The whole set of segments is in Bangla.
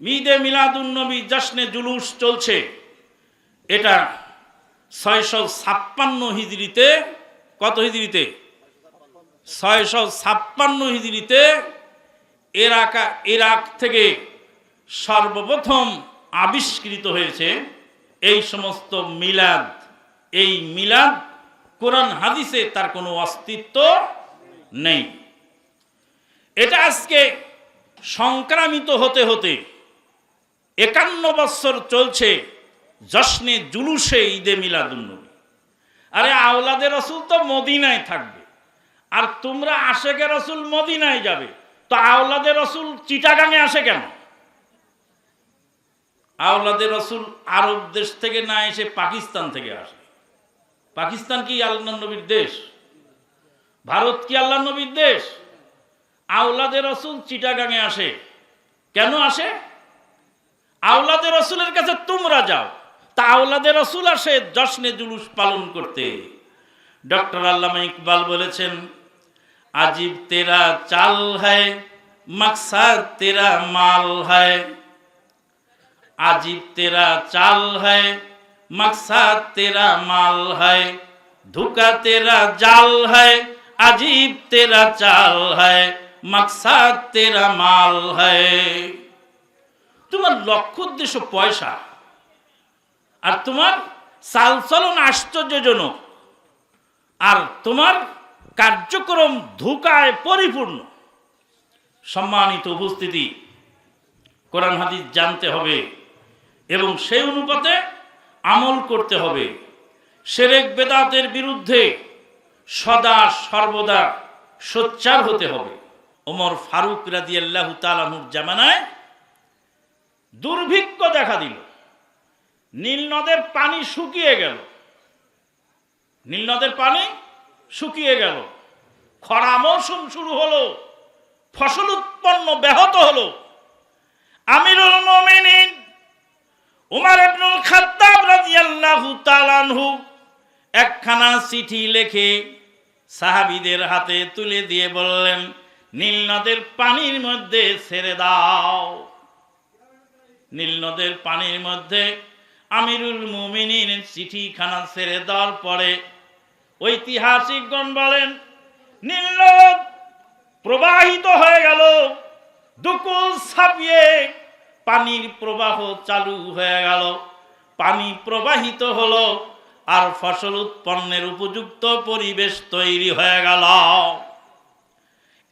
ঈদে মিলাদুন্নবী জশ্নে জুলুস চলছে। এটা ছয়শো ছাপ্পান্ন হিজড়িতে, কত হিজড়িতে? ছয়শো ছাপ্পান্ন হিজড়িতে এরাকা, ইরাক থেকে সর্বপ্রথম আবিষ্কৃত হয়েছে এই সমস্ত মিলাদ। এই মিলাদ কোরআন হাদিসে তার কোনো অস্তিত্ব নেই। এটা আজকে সংক্রামিত হতে হতে একান্ন বৎসর চলছে জশ্নে জুলুসে ঈদে মিলাদুন্নবী। আরে আওলাদের রসুল তো মদিনায় থাকবে। আর তোমরা আশেকে রসুল মদিনায় যাবে। তো আওলাদের রসুল চিটাগাঙে আসে কেন? আওলাদের রসুল আরব দেশ থেকে না এসে পাকিস্তান থেকে আসে। পাকিস্তান কি আল্লাহ নবীর দেশ? ভারত কি আল্লাহ নবীর দেশ? আওলাদের রসুল চিটাগাঙে আসে। কেন আসে? আওলাদের রসুলের কাছে তোমরা যাও তা আওলাদের রসুল আসে জশ্নে জুলুস পালন করতে ডক্টর আল্লামা ইকবাল বলেছেন আজিব তেরা চাল হ্যায় মকসাদ তেরা মাল হ্যায় আজিব তেরা চাল হ্যায় মকসাদ তেরা মাল হ্যায় ধোকা তেরা জাল হ্যায় अजीब तेरा चाल है मकसद तेरा माल है তোমার লক্ষ্য উদ্দেশ্য পয়সা। আর তোমার চালচলন আশ্চর্যজনক। আর তোমার কার্যক্রম ধোকায় পরিপূর্ণ। সম্মানিত উপস্থিতি, কোরআন হাদিস জানতে হবে এবং সেই অনুপাতে আমল করতে হবে। সেরেক বেদাতের বিরুদ্ধে সদা সর্বদা সোচ্চার হতে হবে। ওমর ফারুক রাজি আল্লাহ তালাহুর জামানায় দুর্ভিক্ষ দেখা দিল। নীল নদের পানি শুকিয়ে গেল। নীল নদের পানি শুকিয়ে গেল। খরা মৌসুম শুরু হলো। ফসল উৎপন্ন ব্যাহত হলো। আমিরুল মোমিনিন উমার ইবনুল খাত্তাব রাদিয়াল্লাহু তাআলা আনহু একখানা চিঠি লিখে সাহাবিদের হাতে তুলে দিয়ে বললেন, নীল নদের পানির মধ্যে ছেড়ে দাও। নীল নদের পানির মধ্যে আমিরুল মুমিনিন চিঠিখানা ছেড়ে দেওয়ার পরে ঐতিহাসিকগণ বলেন, নীল নদ প্রবাহিত হয়ে গেল, দুকুল ছাপিয়ে পানির প্রবাহ চালু হয়ে গেল। পানি প্রবাহিত হলো আর ফসল উৎপন্নের উপযুক্ত পরিবেশ তৈরি হয়ে গেল।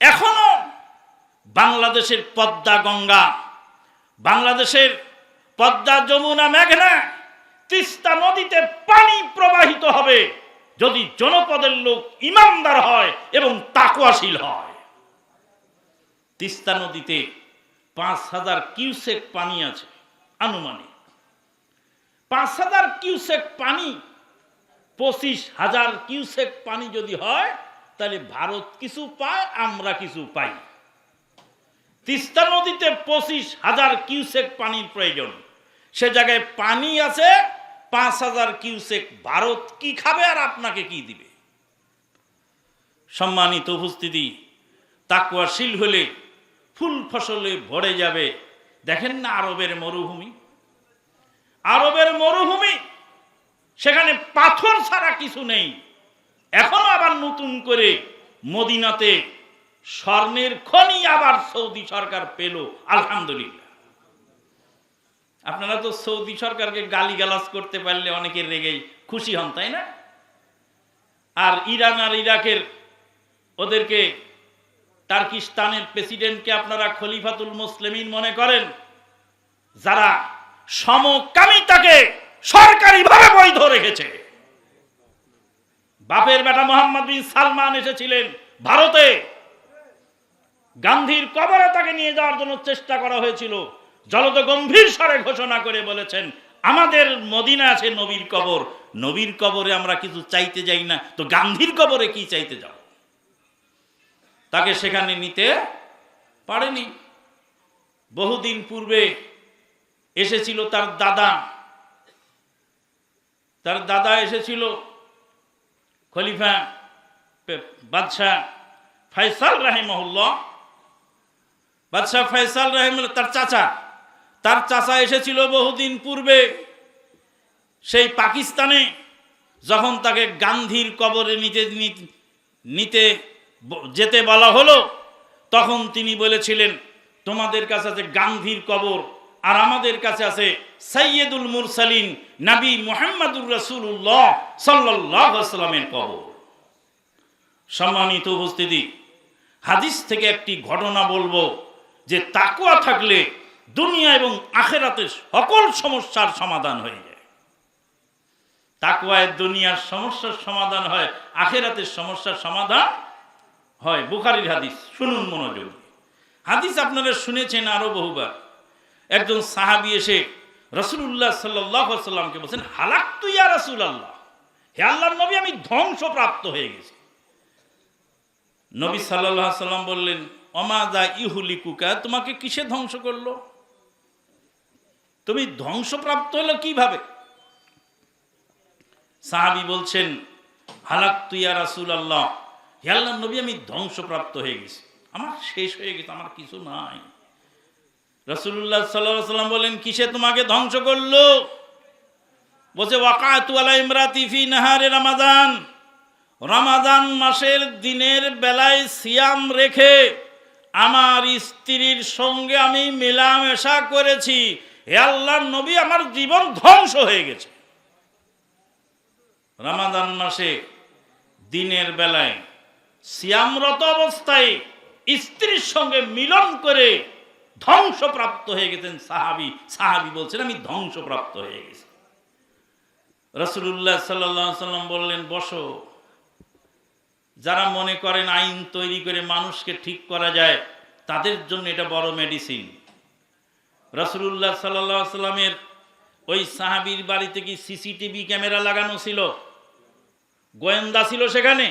এখনও বাংলাদেশের পদ্মা গঙ্গা বাংলাদেশের পদ্মা, যমুনা, মেঘনা, তিস্তা নদীতে পানি প্রবাহিত হবে যদি জনপদের লোক ইমানদার হয় এবং তাকুয়াশীল হয়। তিস্তা নদীতে পাঁচ হাজার কিউসেক পানি আছে, আনুমানিক। পাঁচ হাজার কিউসেক পানি, পঁচিশ হাজার কিউসেক পানি যদি হয়, তাহলে ভারত কিছু পায়, আমরা কিছু পাই। তিস্তা নদীতে পঁচিশ হাজার কিউসেক পানির প্রয়োজন। সে জায়গায় পানি আছে, পাঁচ হাজার কিউসেক ভারত কি খাবে আর আপনাকে কি দিবে? সম্মানিত উপস্থিতি, তাকুয়াশীল হলে ফুল ফসলে ভরে যাবে। দেখেন না আরবের মরুভূমি? আরবের মরুভূমি, সেখানে পাথর ছাড়া কিছু নেই। এখনও আবার নতুন করে মদিনাতে স্বর্ণের খনি আবার সৌদি সরকার পেল, আলহামদুলিল্লাহ। আপনারা তো সৌদি সরকারকে গালিগালাজ করতে পারলে অনেকের রেগেই খুশি হন, তাই না? আর ইরান আর ইরাকের ওদেরকে তার্কিস্তানের প্রেসিডেন্টকে আপনারা খলিফাতুল মুসলিমিন মনে করেন? যারা সমকামিতাকে সরকারিভাবে বৈধ রেখেছে। বাপের বেটা মোহাম্মদ বিন সালমান এসেছিলেন ভারতে। গান্ধীর কবরে তাকে নিয়ে যাওয়ার জন্য চেষ্টা করা হয়েছিল। জলত গম্ভীর স্বরে ঘোষণা করে বলেছেন, আমাদের মদিনা আছে নবীর কবর। নবীর কবরে আমরা কিছু চাইতে যাই না। তো গান্ধীর কবরে কি চাইতে যাও? তাকে সেখানে নিতে পারেনি। বহুদিন পূর্বে এসেছিল তার দাদা। তার দাদা এসেছিল, খলিফা বাদশাহ ফাইসাল রাহিমহুল্লাহ। বাদশাহ ফয়সাল রাহিম তার চাচা। তার চাচা এসেছিল বহুদিন পূর্বে সেই পাকিস্তানে, যখন তাকে গান্ধীর কবরে নিতে নিতে যেতে বলা হলো, তখন তিনি বলেছিলেন, তোমাদের কাছে আছে গান্ধীর কবর, আর আমাদের কাছে আছে সৈয়দুল মুরসালিন নবী মোহাম্মদুর রসুল্লাহ সাল্লাহ সাল্লামের কবর। সম্মানিত উপস্থিতি, হাদিস থেকে একটি ঘটনা বলব। যে তাকুয়া থাকলে দুনিয়া এবং আখেরাতের সকল সমস্যার সমাধান হয়ে যায়। তাকুয়ায় দুনিয়ার সমস্যার সমাধান হয় আখেরাতের সমস্যার সমাধান হয়। বুখারির হাদিস, শুনুন মনোযোগ। হাদিস আপনারা শুনেছেন আরও বহুবার। একজন সাহাবি এসে রসুল্লাহ সাল্লাহ সাল্লামকে বলছেন হালাক তুই আর রসুল আল্লাহ হে আল্লাহর নবী, আমি ধ্বংসপ্রাপ্ত হয়ে গেছি। নবী সাল্লাহ সাল্লাম বললেন অমাদা ইহুলি কুকা তোমাকে কিসে ধ্বংস করল? তুমি ধ্বংসপ্রাপ্ত হলো কীভাবে? সাহাবি বলছেন, হালাক তুইয়া রাসুল আল্লাহ হে আল্লাহ নবী, আমি ধ্বংসপ্রাপ্ত হয়ে গেছি। আমার শেষ হয়ে গেছে, আমার কিছু নাই। রসুল্লাহ সাল্লাহ সাল্লাম বলেন, কিসে তোমাকে ধ্বংস করল? বলছে, ওয়াকাতু আলা ইমরাতি ফি নাহারে রামাদান। রমাদান মাসের দিনের বেলায় সিয়াম রেখে আমার স্ত্রীর সঙ্গে আমি মেলামেশা করেছি। হে আল্লাহর নবী, আমার জীবন ধ্বংস হয়ে গেছে। রমাদান মাসে দিনের বেলায় সিয়ামরত অবস্থায় স্ত্রীর সঙ্গে মিলন করে ধ্বংসপ্রাপ্ত হয়ে গেছেন সাহাবি। সাহাবি বলছেন, আমি ধ্বংসপ্রাপ্ত হয়ে গেছি। রসুল্লাহ সাল্লাহ সাল্লাম বললেন, বসো। যারা মনে করেন আইন তৈরি করে মানুষকে ঠিক করা যায়, তাদের জন্য এটা বড় মেডিসিন রসুল্লাহ সাল্লাহ সাল্লামের ওই সাহাবির বাড়িতে কি সিসিটিভি ক্যামেরা লাগানো ছিল? গোয়েন্দা ছিল সেখানে?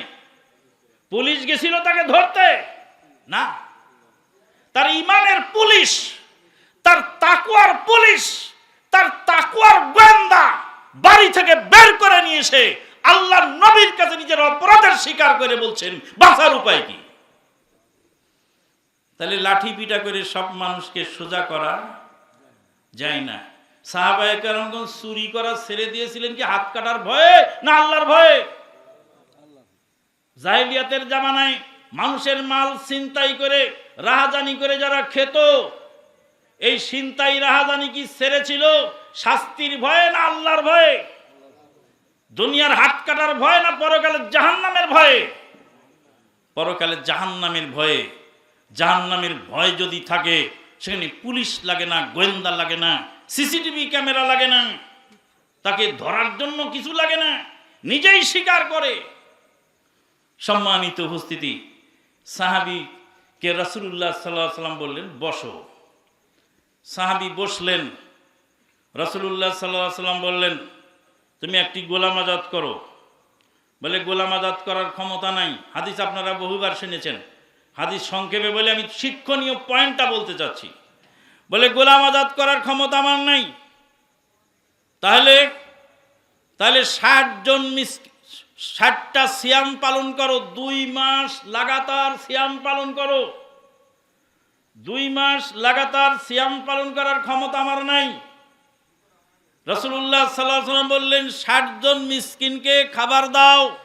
পুলিশ গেছিল তাকে ধরতে? না। তার ইমানের পুলিশ, তার তাকুয়ার পুলিশ, তার তাকুয়ার গোয়েন্দা বাড়ি থেকে বের করে নিয়ে আল্লাহ নবীর কাছে নিজের অপরাধের স্বীকার করে বলছেন, বাঁচার উপায় কি? তাহলে লাঠি পিটা করে সব মানুষকে সোজা করা যায় না। সাহাবায়ে কারণগণ চুরি করা ছেড়ে দিয়েছিলেন কি হাত কাটার ভয়ে না আল্লাহর ভয়ে? জাহিলিয়াতের জামানায় মানুষের মাল ছিনতাই করে, রাহাজানি করে যারা খেত, এই ছিনতাই রাহাজানি কি ছেড়েছিল? শাস্তির ভয়ে না আল্লাহর ভয়ে? দুনিয়ার হাত কাটার ভয় না পরকালের জাহান্নামের ভয়ে? পরকালের জাহান্নামের ভয়ে, জাহান্নামের ভয় যদি থাকে, সেখানে পুলিশ লাগে না, গোয়েন্দা লাগে না, সিসিটিভি ক্যামেরা লাগে না, তাকে ধরার জন্য কিছু লাগে না, নিজেই স্বীকার করে। সম্মানিত উপস্থিতি সাহাবি কে রসুল্লাহ সাল্লাহ সাল্লাম বললেন, বসো। সাহাবি বসলেন রসুল্লাহ সাল্লাহ সাল্লাম বললেন তুমি একটি গোলাম আজাদ করো। বলে গোলাম আজাদ করার ক্ষমতা নাই। হাদিস আপনারা বহুবার শুনেছেন। হাদিস সংক্ষেপে বলে আমি শিক্ষণীয় পয়েন্টটা বলতে চাচ্ছি। বলে গোলাম আজাদ করার ক্ষমতা আমার নাই। তাহলে তাহলে ষাট জন মিস, ষাটটা সিয়াম পালন করো। দুই মাস লাগাতার সিয়াম পালন করো। দুই মাস লাগাতার সিয়াম পালন করার ক্ষমতা আমার নাই। রসুল্লাহ সাল্লাহ সাল্লাম বললেন, ষাট জন মিসকিনকে খাবার দাও।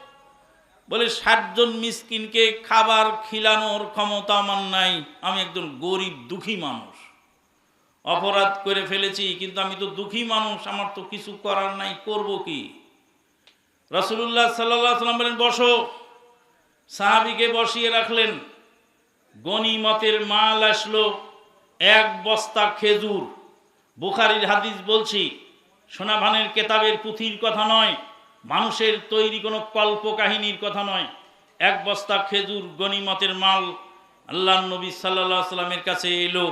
বলে, ষাট জন মিসকিনকে খাবার খিলানোর ক্ষমতা আমার নাই। আমি একজন গরিব, দুঃখী মানুষ। অপরাধ করে ফেলেছি, কিন্তু আমি তো দুঃখী মানুষ, আমার তো কিছু করার নাই, করব কি? রসুল্লাহ সাল্লাহ সাল্লাম বলেন, বসো। সাহাবিকে বসিয়ে রাখলেন। গনিমতের মাল আসলো এক বস্তা খেজুর। বুখারির হাদিস বলছি সোনাভানের কেতাবের পুঁথির কথা নয়, মানুষের তৈরি কোনো কল্প কাহিনীর কথা নয়। এক বস্তা খেজুর গনিমতের মাল আল্লাহ নবী সাল্লাহ সাল্লামের কাছে এলো।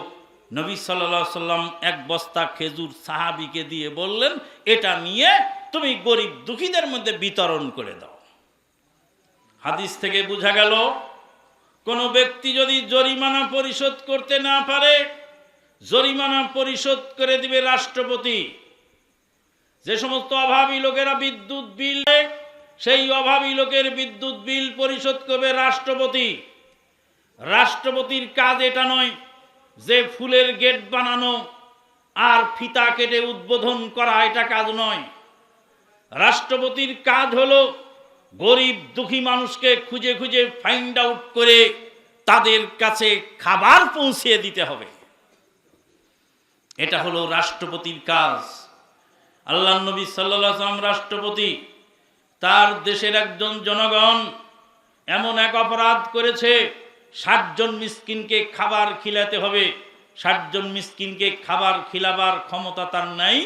নবী সাল্লাহ সাল্লাম এক বস্তা খেজুর সাহাবিকে দিয়ে বললেন, এটা নিয়ে তুমি গরিব দুঃখীদের মধ্যে বিতরণ করে দাও। হাদিস থেকে বোঝা গেল, কোনো ব্যক্তি যদি জরিমানা পরিশোধ করতে না পারে, জরিমানা পরিশোধ করে দিবে রাষ্ট্রপতি। যে সমস্ত অভাবী লোকেরা বিদ্যুৎ বিল সেই অভাবী লোকের বিদ্যুৎ বিল পরিশোধ করবে রাষ্ট্রপতি। রাষ্ট্রপতির কাজ এটা নয় যে ফুলের গেট বানানো আর ফিতা কেটে উদ্বোধন করা, এটা কাজ নয়। রাষ্ট্রপতির কাজ হলো গরিব দুঃখী মানুষকে খুঁজে খুঁজে ফাইন্ড আউট করে তাদের কাছে খাবার পৌঁছিয়ে দিতে হবে। এটা হলো রাষ্ট্রপতির কাজ। আল্লাহ নবী সাল্লাম রাষ্ট্রপতি, তার দেশের একজন জনগণ এমন এক অপরাধ করেছে ষাটজন মিসকিনকে খাবার খিলাতে হবে ষাটজন মিসকিনকে খাবার খিলাবার ক্ষমতা তার নাই,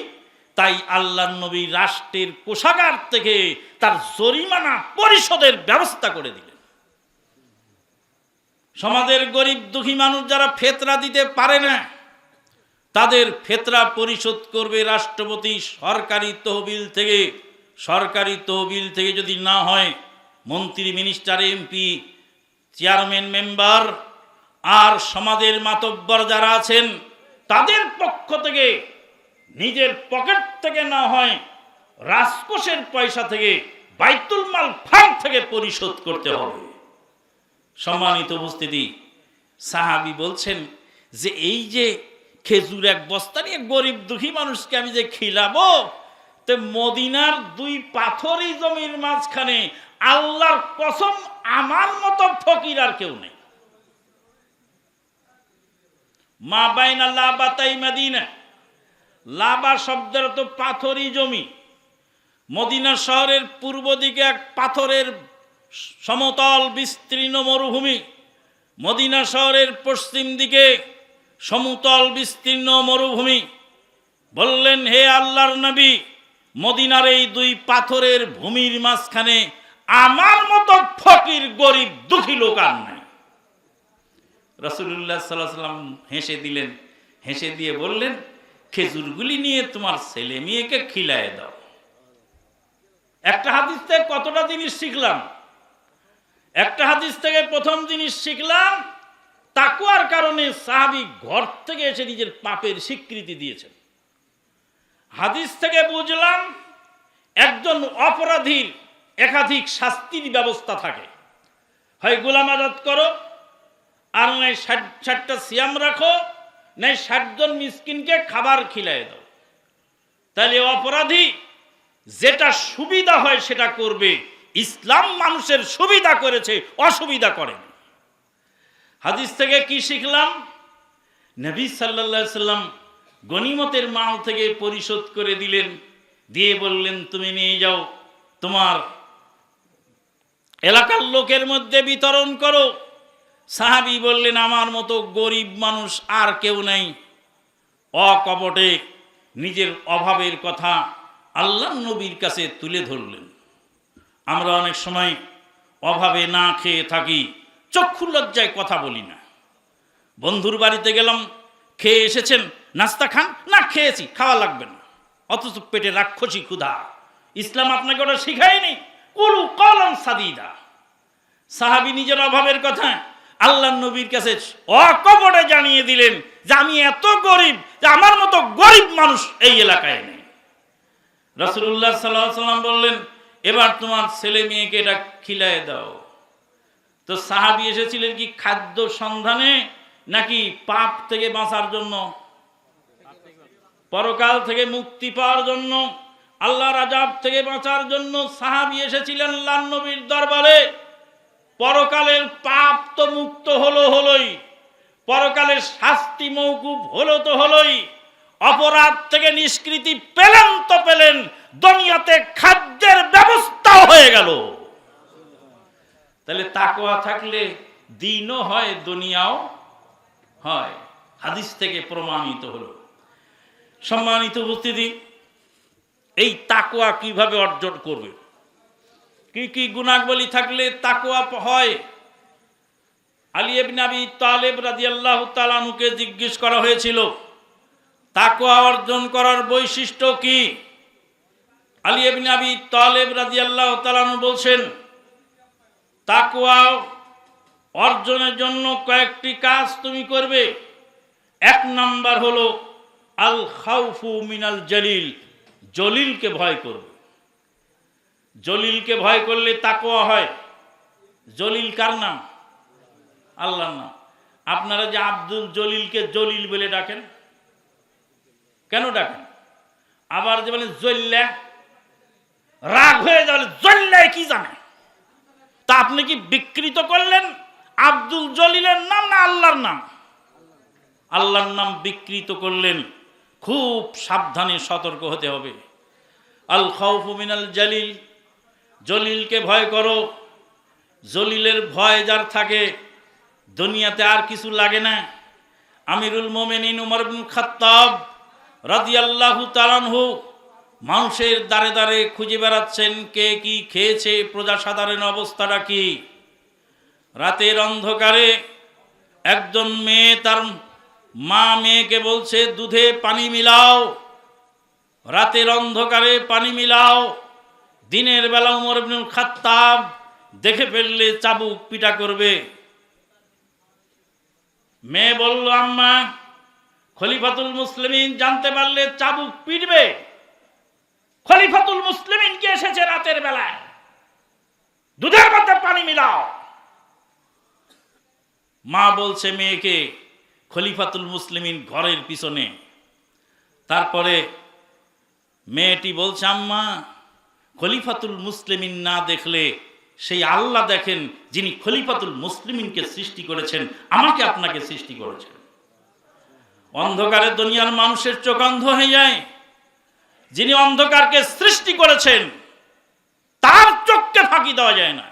তাই আল্লাহ নবী রাষ্ট্রের কোষাগার থেকে তার জরিমানা পরিশোধের ব্যবস্থা করে দিলেন। সমাজের গরিব দুঃখী মানুষ যারা ফেতরা দিতে পারে না তাদের ফেতরা পরিশোধ করবে রাষ্ট্রপতি সরকারি তহবিল থেকে। সরকারি তহবিল থেকে যদি না হয়, মন্ত্রী, মিনিস্টার, এমপি, চেয়ারম্যান, মেম্বার আর সমাজের মাতব্বর যারা আছেন, তাদের পক্ষ থেকে, নিজের পকেট থেকে না হয়, রাজকোষের পয়সা থেকে, বাইতুল মাল ফান্ড থেকে পরিশোধ করতে হবে। সম্মানিত উপস্থিতি, সাহাবি বলছেন যে এই যে খেজুর এক বস্তা নিয়ে গরিব দুঃখী মানুষকে আমি যে খিলাবো, তো মদিনার দুই পাথরই জমির মাঝখানে আল্লাহর কসম আমার মতো ফকির আর কেউ নেই। মা বাইন আল্লাহ বাতাই মাদিনা, লাবা শব্দের তো পাথরই জমি। মদিনা শহরের পূর্ব দিকে এক পাথরের সমতল বিস্তীর্ণ মরুভূমি। মদিনা শহরের পশ্চিম দিকে সমতল বিস্তীর্ণ মরুভূমি। বললেন, হে আল্লাহর নবী, মদিনার এই দুই পাথরের ভূমির মাঝখানে আমার মতো ফকির, গরিব, দুঃখী লোক আর নাই। রসুল্লাহ সাল্লাহ সাল্লাম হেসে দিলেন। হেসে দিয়ে বললেন, খেজুরগুলি নিয়ে তোমার ছেলে মেয়েকে খিলায় দাও। একটা হাদিস থেকে কতটা জিনিস শিখলাম? একটা হাদিস থেকে প্রথম জিনিস শিখলাম তাকুয়ার কারণে সাহাবি ঘর থেকে এসে নিজের পাপের স্বীকৃতি দিয়েছেন। হাদিস থেকে বুঝলাম, একজন অপরাধীর একাধিক শাস্তির ব্যবস্থা থাকে। হয় গোলাম আজাদ করো, আর নয় ষাট, ষাটটা সিয়াম রাখো, নয় ষাটজন মিসকিনকে খাবার খিলাই দাও। তাহলে অপরাধী যেটা সুবিধা হয় সেটা করবে। ইসলাম মানুষের সুবিধা করেছে, অসুবিধা করেনি হাদিস থেকে কি শিখলাম? নবী সাল্লা সাল্লাম গনিমতের মাল থেকে পরিশোধ করে দিলেন। দিয়ে বললেন, তুমি নিয়ে যাও, তোমার এলাকার লোকের মধ্যে বিতরণ করো। সাহাবি বললেন, আমার মতো গরিব মানুষ আর কেউ নেই। অকপটে নিজের অভাবের কথা আল্লাহ নবীর কাছে তুলে ধরলেন। আমরা অনেক সময় অভাবে না খেয়ে থাকি। চক্ষু লজ্জায় কথা বলি না। বন্ধুর বাড়িতে গেলাম, খেয়ে এসেছেন, নাস্তা খান? না, খেয়েছি, খাওয়া লাগবে না। অথচ পেটে রাক্ষসী ক্ষুধা। ইসলাম আপনাকে ওটা শিখায়নি। কুলু কলম সাদিদা। সাহাবি নিজের অভাবের কথা আল্লাহ নবীর কাছে অকপটে জানিয়ে দিলেন যে আমি এত গরিব যে আমার মতো গরিব মানুষ এই এলাকায় নেই। রসুল্লাহ সাল্লাহ সাল্লাম বললেন, এবার তোমার ছেলে মেয়েকে এটা খিলায় দাও। তো সাহাবি এসেছিলেন কি খাদ্য সন্ধানে নাকি পাপ থেকে বাঁচার জন্য? পরকাল থেকে মুক্তি পাওয়ার জন্য, আল্লাহ রাজাব থেকে বাঁচার জন্য সাহাবি এসেছিলেন লান্নবীর দরবারে। পরকালের পাপ তো মুক্ত হলো হলোই, পরকালের শাস্তি মৌকুব হলো তো হলোই, অপরাধ থেকে নিষ্কৃতি পেলেন তো পেলেন, দুনিয়াতে খাদ্যের ব্যবস্থাও হয়ে গেল। তাহলে তাকোয়া থাকলে দিনও হয়, দুনিয়াও হয়। হাদিস থেকে প্রমাণিত হলো। সম্মানিত উপস্থিতি, এই তাকোয়া কীভাবে অর্জন করবে? কি কি গুণাবলী থাকলে তাকোয়া হয়? আলী তালেব রাদিয়াল্লাহু তাআলাকে জিজ্ঞেস করা হয়েছিল তাকোয়া অর্জন করার বৈশিষ্ট্য কি? আলী তালেব রাদিয়াল্লাহু তাআলা বলছেন তাকওয়া অর্জনের জন্য কয়েকটি কাজ তুমি করবে। এক নাম্বার হলো, আল খাউফু মিনাল জলিল, জলিলকে ভয় করবে। জলিলকে ভয় করলে তাকওয়া হয়। জলিল কার নাম? আল্লাহর নাম। আপনারা যে আব্দুল জলিলকে জলিল বলে ডাকেন, কেন ডাকেন? আবার যে বলে জল্লা, রাগ হয়ে যাবে জল্লায় কি জানে? তা আপনি কি বিকৃত করলেন? আব্দুল জলিলের নাম না আল্লাহর নাম? আল্লাহর নাম বিকৃত করলেন। খুব সাবধানে সতর্ক হতে হবে। আল খাউফু মিনাল জালিল, জলিলকে ভয় করো। জলিলের ভয় যার থাকে, দুনিয়াতে আর কিছু লাগে না। আমিরুল মোমেনিন উমর বিন খাত্তাব রাদিয়াল্লাহু তালানহু মানুষের দ্বারে দ্বারে খুঁজে বেড়াচ্ছেন কে কি খেয়েছে প্রজা সাধারণ অবস্থাটা কি। রাতের অন্ধকারে একজন মেয়ে তার মা মেয়েকে বলছে, দুধে পানি মিলাও, রাতের অন্ধকারে পানি মিলাও, দিনের বেলা উমর ইবনুল খাত্তাব দেখে ফেললে চাবুক পিটা করবে। মেয়ে বলল, আম্মা, খলিফাতুল মুসলিমিন জানতে পারলে চাবুক পিটবে। খলিফাতুল মুসলিমিন কে এসেছে রাতের বেলায়? দুধের মধ্যে পানি মিলাও। মা বলছে, মেয়েকে খলিফাতুল মুসলিমিন ঘরের পিছনে। তারপরে মেয়েটি বলছে, আম্মা, খলিফাতুল মুসলিমিন না দেখলে সেই আল্লাহ দেখেন যিনি খলিফাতুল মুসলিমিনকে সৃষ্টি করেছেন, আমাকে আপনাকে সৃষ্টি করেছেন। অন্ধকারে দুনিয়ার মানুষের চোখ অন্ধ হয়ে যায়। যিনি অন্ধকারকে সৃষ্টি করেছেন তার চোখকে ফাঁকি দেওয়া যায় না।